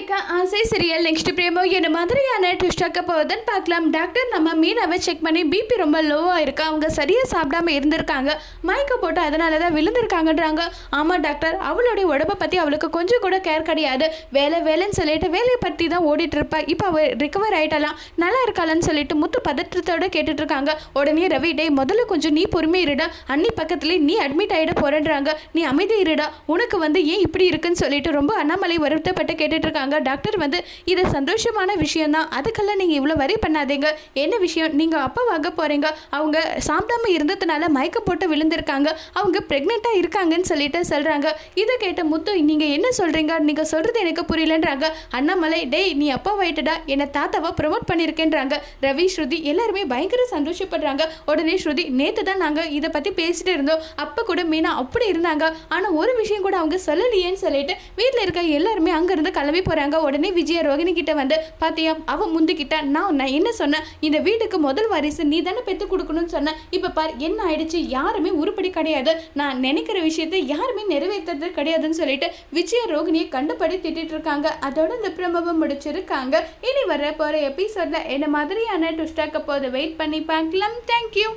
வைக்க ஆசை serial next பிரேமோ என்ன மாதிரியான ட்விஸ்டாக்க போகுதுன்னு பார்க்கலாம். டாக்டர் நம்ம மீனாவை செக் பண்ணி பிபி ரொம்ப லோவாக இருக்கு? அவங்க சரியாக சாப்பிடாம இருந்திருக்காங்க. மயக்க போட்டு அதனால தான் விழுந்திருக்காங்கன்றாங்க. ஆமாம் டாக்டர் அவளுடைய உடம்பை பற்றி அவளுக்கு கொஞ்சம் கூட கேர் கிடையாது. வேலை வேலைன்னு சொல்லிட்டு வேலையை பற்றி தான் ஓடிட்டு இருப்பா. இப்போ அவள் ரிகவர் ஆயிட்டலாம். நல்லா இருக்காளன்னு சொல்லிட்டு முத்து பதற்றத்தோட கேட்டுட்டு இருக்காங்க. உடனே ரவி டே முதல்ல கொஞ்சம் நீ பொறுமை இருடா. அன்னி பக்கத்துலேயே நீ அட்மிட் ஆகிட போறேன்றாங்க. நீ அமைதி இருடா. உனக்கு வந்து ஏன் இப்படி இருக்குன்னு சொல்லிட்டு ரொம்ப அண்ணாமலை வருத்தப்பட்டு கேட்டுட்டு இருக்காங்க. டாக்டர் வந்து இது சந்தோஷமான விஷயம் தான் அதுக்கெல்லாம் நீங்கள் இவ்வளோ வரி பண்ணாதீங்க. என்ன விஷயம்? நீங்கள் அப்பா வாங்க போகிறீங்க அவங்க சாப்பிடாம இருந்ததுனால மயக்கம் போட்டு விழுந்திருக்காங்க. அவங்க ப்ரெக்னெண்ட்டாக இருக்காங்கன்னு சொல்லிட்டு சொல்கிறாங்க இதை கேட்ட முத்து நீங்கள் என்ன சொல்கிறீங்க நீங்கள் சொல்கிறது எனக்கு புரியலன்றாங்க. அண்ணாமலை டேய் நீ அப்பா வாயிட்டடா என்னை தாத்தாவை ப்ரொமோட் பண்ணியிருக்கேன்றாங்க. ரவி ஸ்ருதி எல்லாருமே பயங்கர சந்தோஷப்படுறாங்க. உடனே ஸ்ருதி நேற்று தான் நாங்கள் இதை பற்றி பேசிகிட்டு இருந்தோம். அப்போ கூட மீனா அப்படி இருந்தாங்க. ஆனால் ஒரு விஷயம் கூட அவங்க சொல்லலையேன்னு சொல்லிட்டு வீட்டில் இருக்க எல்லாருமே அங்கேருந்து கிளம்பி போகிறாங்க உடனே விஜய ரோகிணி கிட்ட வந்து பார்த்தியா அவன் முந்திக்கிட்ட நான் நான் என்ன சொன்னேன்? இந்த வீட்டுக்கு முதல் வாரிசு நீ தானே பெற்று கொடுக்கணும்னு சொன்னேன் இப்போ பார் என்ன ஆயிடுச்சு? யாருமே உருப்படி கிடையாது. நான் நினைக்கிற விஷயத்தை யாருமே நிறைவேற்றுறது கிடையாதுன்னு சொல்லிட்டு விஜய ரோகிணியை கண்டுபடி திட்டிட்டு இருக்காங்க. அதோட இந்த பிரமவம் முடிச்சிருக்காங்க. இனி வர போகிற எபிசோடில் என்ன மாதிரியான டுஸ்டாக்க போது வெயிட் பண்ணி பார்க்கலாம். தேங்க்யூ